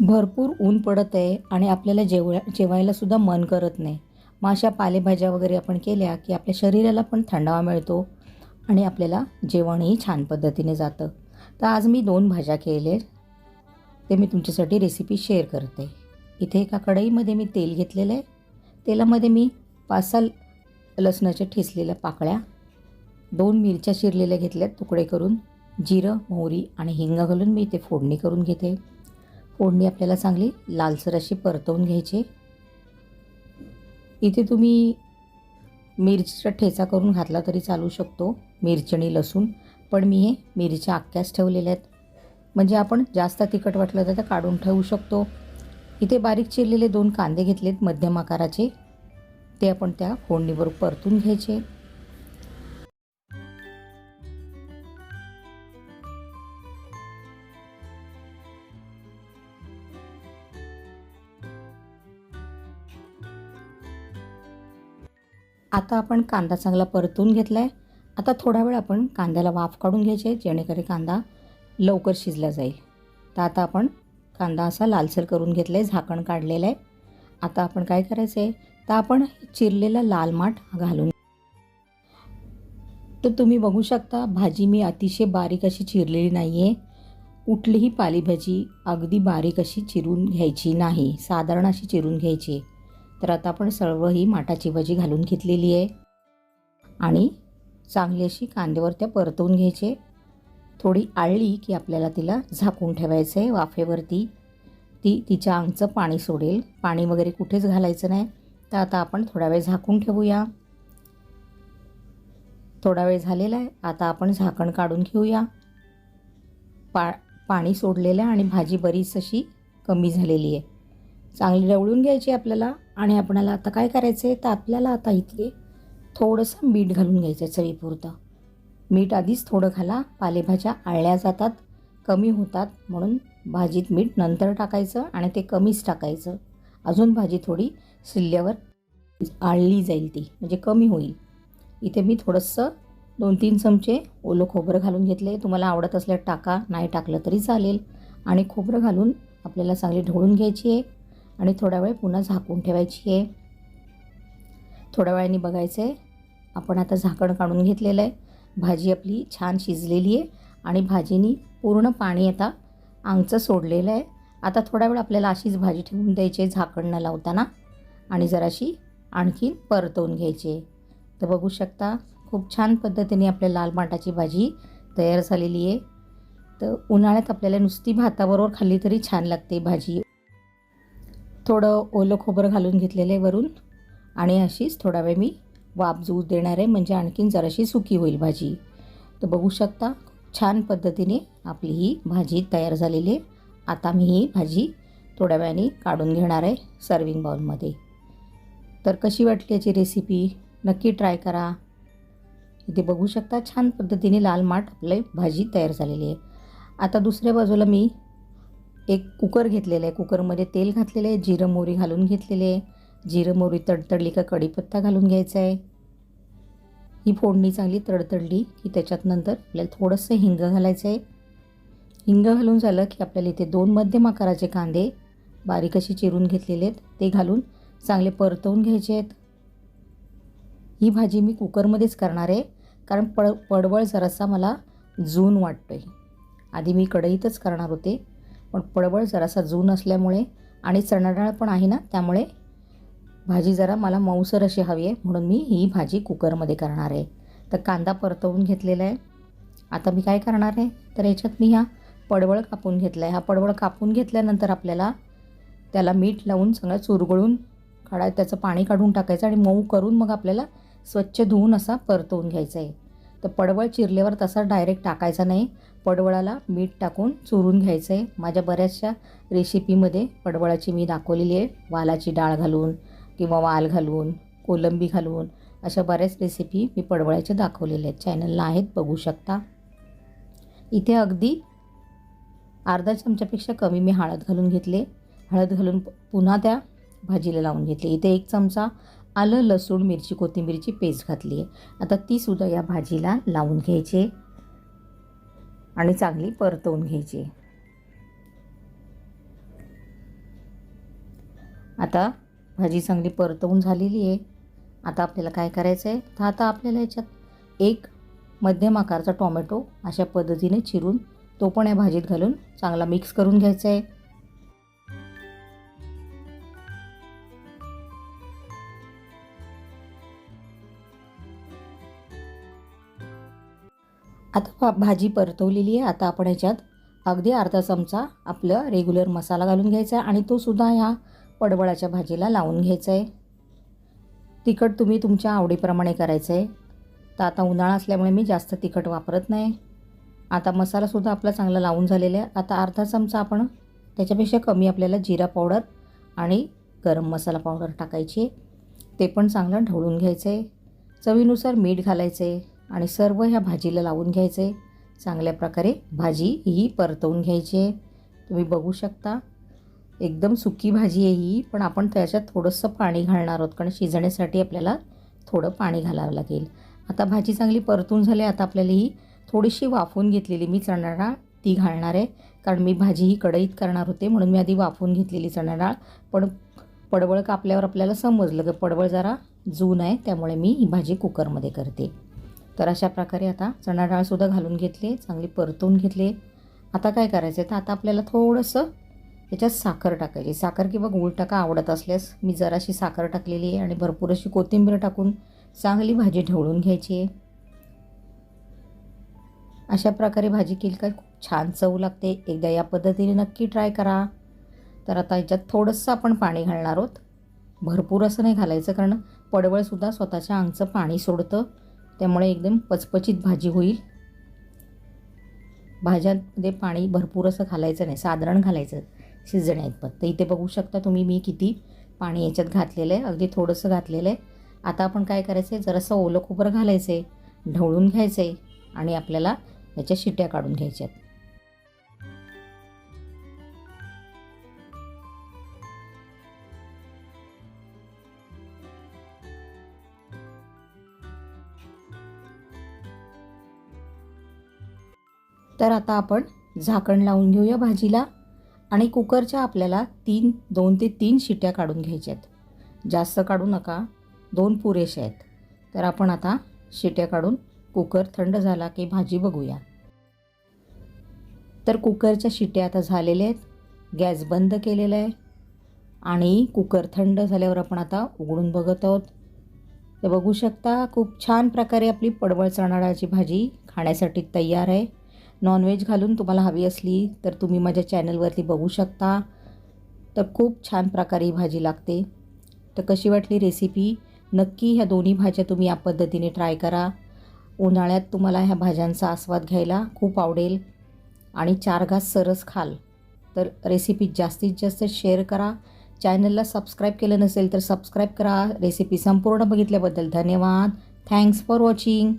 भरपूर ऊन पडत आहे आणि आपल्याला जेव जेवायला सुद्धा मन करत नाही. मग अशा पालेभाज्या वगैरे आपण केल्या की आपल्या शरीराला पण थंडावा मिळतो आणि आपल्याला जेवणही छान पद्धतीने जातं. तर आज मी दोन भाज्या केले ते मी तुमच्यासाठी रेसिपी शेअर करते. इथे एका कढईमध्ये मी तेल घेतलेलं आहे. तेलामध्ये मी पाच सहा लसणाच्या ठेचलेल्या पाकळ्या दोन मिरच्या चिरलेल्या घेतल्यात तुकडे करून जिरं मोहरी आणि हिंग घालून मी इथे फोडणी करून घेते. फोडणी आपल्याला चांगली लालसर अशी परतवून घ्यायची. इथे तुम्ही मिरचीचा ठेचा करून घातला तरी चालू शकतो मिरचणी लसूण. पण मी हे मिरच्या अख्ख्याच ठेवलेल्या आहेत. म्हणजे आपण जास्त तिखट वाटलं तर ते काढून ठेवू शकतो. इथे बारीक चिरलेले दोन कांदे घेतलेत मध्यम आकाराचे. ते आपण त्या फोडणीवर परतून घ्यायचे. आता आपण कांदा चांगला परतून घेतला आहे आता थोडा वेळ आपण कांद्याला वाफ काढून घ्यायचे जेणेकरून कांदा लवकर शिजला जाईल. तर आता आपण कांदा असा लालसर करून घेतला आहे झाकण काढलेलं आहे आता आपण काय करायचं आहे तर आपण चिरलेला लाल माठ घालून तर तुम्ही बघू शकता भाजी मी अतिशय बारीक अशी चिरलेली नाही आहे कुठलीही पालेभाजी अगदी बारीक अशी चिरून घ्यायची नाही. साधारण अशी चिरून घ्यायची. तर आता आपण सर्व ही माठाची भजी घालून घेतलेली आहे. आणि चांगली अशी कांद्यावर त्या परतवून घ्यायचे. थोडी आळली की आपल्याला तिला झाकून ठेवायचं आहे वाफेवरती. ती तिच्या अंगचं पाणी सोडेल. पाणी वगैरे कुठेच घालायचं नाही. तर आता आपण थोडा वेळ झाकून ठेवूया. थोडा वेळ झालेला आहे. आता आपण झाकण काढून घेऊया. पा पाणी सोडलेलं आहे आणि भाजी बरीच अशी कमी झालेली आहे. चांगली रवळून घ्यायची आपल्याला. आणि आपणाला आता काय करायचं आहे? तर आपल्याला आता इथे थोडंसं मीठ घालून घ्यायचं आहे चवीपुरतं. मीठ आधीच थोडं घाला. पालेभाज्या आळल्या जातात कमी होतात म्हणून भाजीत मीठ नंतर टाकायचं आणि ते कमीच टाकायचं. अजून भाजी थोडी शिल्ल्यावर आळली जाईल ती म्हणजे कमी होईल. इथे मी थोडंसं दोन तीन चमचे ओलं खोबरं घालून घेतले तुम्हाला आवडत असल्यास टाका नाही टाकलं तरी चालेल. आणि खोबरं घालून आपल्याला चांगली ढवळून घ्यायची आहे. आणि थोडा वेळ पुन्हा झाकून ठेवायची आहे. थोड्या वेळाने बघायचं आहे आपण आता झाकण काढून घेतलेलं आहे. भाजी आपली छान शिजलेली आहे आणि भाजीनी पूर्ण पाणी आता आंगचं सोडलेलं आहे. आता थोडा वेळ आपल्याला अशीच भाजी ठेवून द्यायची आहे झाकण न लावताना आणि जराशी आणखी परतवून घ्यायची तर बघू शकता खूप छान पद्धतीने आपल्या लाल माटाची भाजी तयार झालेली आहे. तर उन्हाळ्यात आपल्याला नुसती भाताबरोबर खाल्ली तरी छान लागते भाजी. थोडं ओलं खोबरं घालून घेतलेलं आहे वरून. आणि अशीच थोडा वेळ मी वाफ जू देणार आहे. म्हणजे आणखीन जराशी सुकी होईल भाजी. तर बघू शकता छान पद्धतीने आपली ही भाजी तयार झालेली आहे. आता मी ही भाजी थोड्या वेळाने काढून घेणार आहे सर्विंग बाउलमध्ये तर कशी वाटली याची रेसिपी नक्की ट्राय करा. इथे बघू शकता छान पद्धतीने लाल माठ आपली भाजी तयार झालेली आहे. आता दुसऱ्या बाजूला मी एक कुकर घेतलेलं आहे. कुकरमध्ये तेल घातलेलं आहे. जिरं मोहरी घालून घेतलेली आहे. जिरं मोहरी तडतडली का कढीपत्ता घालून घ्यायचा आहे. ही फोडणी चांगली तडतडली की त्याच्यात नंतर आपल्याला थोडंसं हिंग घालायचं आहे. हिंग घालून झालं की आपल्याला इथे दोन मध्यम आकाराचे कांदे बारीक अशी चिरून घेतलेले आहेत. ते घालून चांगले परतवून घ्यायचे आहेत. ही भाजी मी कुकरमध्येच करणार आहे. कारण पड पडवळ जरासा मला जून वाटतो आहे आधी मी कढईतच करणार होते. पण पडवळ जरासा जून असल्यामुळे आणि चणाडाळ पण आहे ना त्यामुळे भाजी जरा मला मऊसर अशी हवी आहे म्हणून मी ही भाजी कुकरमध्ये करणार आहे. तर कांदा परतवून घेतलेला आहे. आता मी काय करणार आहे? तर याच्यात मी ह्या पडवळ कापून घेतला आहे हा पडवळ कापून घेतल्यानंतर आपल्याला त्याला मीठ लावून सगळं चुरगळून काढाय त्याचं पाणी काढून टाकायचं आणि मऊ करून मग आपल्याला स्वच्छ धुवून असा परतवून घ्यायचा आहे. तर पडवळ चिरल्यावर तसा डायरेक्ट टाकायचा नाही. पडवळाला मीठ टाकून चुरून घ्यायचं. आहे माझ्या बऱ्याचशा रेसिपीमध्ये पडवळाची मी दाखवलेली आहे. वालाची डाळ घालून किंवा वाल घालून कोलंबी घालून अशा बऱ्याच रेसिपी मी पडवळ्याच्या दाखवलेल्या आहेत. चॅनलला आहेत बघू शकता. इथे अगदी अर्धा चमच्यापेक्षा कमी मी हळद घालून घेतले. हळद घालून पुन्हा त्या भाजीला लावून घेतली. इथे एक चमचा आलं लसूण मिरची कोथिंबीरची पेस्ट घातली आहे. आता तीसुद्धा या भाजीला लावून घ्यायची आणि चांगली परतवून घ्यायची आता भाजी चांगली परतवून झालेली आहे. आता आपल्याला काय करायचं आहे तर आता आपल्याला याच्यात. एक मध्यम आकारचा टोमॅटो अशा पद्धतीने चिरून तो पण या भाजीत घालून चांगला मिक्स करून घ्यायचा आहे. आता भाजी परतवलेली आहे. आता आपण याच्यात अगदी अर्धा चमचा आपलं रेग्युलर मसाला घालून घ्यायचा आहे आणि तो सुद्धा ह्या पडवळाच्या भाजीला लावून घ्यायचा आहे. तिखट तुम्ही तुमच्या आवडीप्रमाणे करायचं आहे. तर आता उन्हाळा असल्यामुळे मी जास्त तिखट वापरत नाही. आता मसालासुद्धा आपला चांगला लावून झालेला आहे. आता अर्धा चमचा आपण त्याच्यापेक्षा कमी आपल्याला जिरा पावडर आणि गरम मसाला पावडर टाकायची ते पण चांगलं ढवळून घ्यायचं आहे. चवीनुसार मीठ घालायचं आहे. आणि सर्व ह्या भाजीला लावून घ्यायचं. आहे चांगल्या प्रकारे भाजी ही परतवून घ्यायची आहे. तुम्ही बघू शकता. एकदम सुकी भाजी आहे ही पण आपण त्याच्यात थोडंसं पाणी घालणार आहोत कारण शिजण्यासाठी आपल्याला थोडं पाणी घालावं लागेल. आता भाजी चांगली परतून झाली आता आपल्याला ही थोडीशी वाफवून घेतलेली मी चणा डाळ ती घालणार आहे. कारण मी भाजी ही कढईत करणार होते म्हणून मी आधी वाफवून घेतलेली चणा डाळ. पण पडवळ कापल्यावर आपल्याला समजलं की पडवळ जरा जून आहे त्यामुळे मी ही भाजी कुकरमध्ये करते. तर अशा प्रकारे आता चणा डाळसुद्धा घालून घेतले चांगली परतून घेतले. आता काय करायचं आहे? तर आता आपल्याला थोडंसं त्याच्यात साखर टाकायची. साखर किंवा गूळ टाका आवडत असल्यास. मी जराशी साखर टाकलेली आहे आणि भरपूर अशी कोथिंबीर टाकून चांगली भाजी ढवळून घ्यायची आहे. अशा प्रकारे भाजी केली का खूप छान चव लागते. एकदा या पद्धतीने नक्की ट्राय करा. तर आता याच्यात थोडंसं आपण पाणी घालणार आहोत. भरपूर असं नाही घालायचं कारण पडवळसुद्धा स्वतःच्या अंगचं पाणी सोडतं. त्यामुळे एकदम पचपचित भाजी होईल. भाज्यांमध्ये पाणी भरपूर असं घालायचं नाही साधारण घालायचं शिजण्याइतपत तर इथे बघू शकता तुम्ही मी किती पाणी याच्यात घातलेलं आहे. अगदी थोडंसं घातलेलं आहे. आता आपण काय करायचं आहे? जरासं ओलं खोबरं घालायचं आहे ढवळून घ्यायचं आहे आणि आपल्याला याच्या शिट्या काढून घ्यायच्यात तर आता आपण झाकण लावून घेऊया भाजीला आणि कुकरच्या आपल्याला तीन दोन ते तीन शिट्या काढून घ्यायच्या आहेत. जास्त काढू नका दोन पुरेशा आहेत. तर आपण आता शिट्या काढून कुकर थंड झाला की भाजी बघूया. तर कुकरच्या शिट्या आता झालेल्या आहेत गॅस बंद केलेला आहे आणि कुकर थंड झाल्यावर आपण आता उघडून बघत आहोत. ते बघू शकता खूप छान प्रकारे आपली पडवळ चणाडाची भाजी खाण्यासाठी तयार आहे. नॉनव्हेज घालून तुम्हाला हवी असली तर तुम्ही माझ्या चॅनलवरती बघू शकता. तर खूप छान प्रकारे ही भाजी लागते. तर कशी वाटली रेसिपी नक्की ह्या दोन्ही भाज्या तुम्ही या पद्धतीने ट्राय करा. उन्हाळ्यात तुम्हाला ह्या भाज्यांचा आस्वाद घ्यायला खूप आवडेल. आणि चार घास सरस खाल. तर रेसिपी जास्तीत जास्त शेअर करा. चॅनलला सबस्क्राईब केलं नसेल तर सबस्क्राईब करा. रेसिपी संपूर्ण बघितल्याबद्दल धन्यवाद. Thanks for watching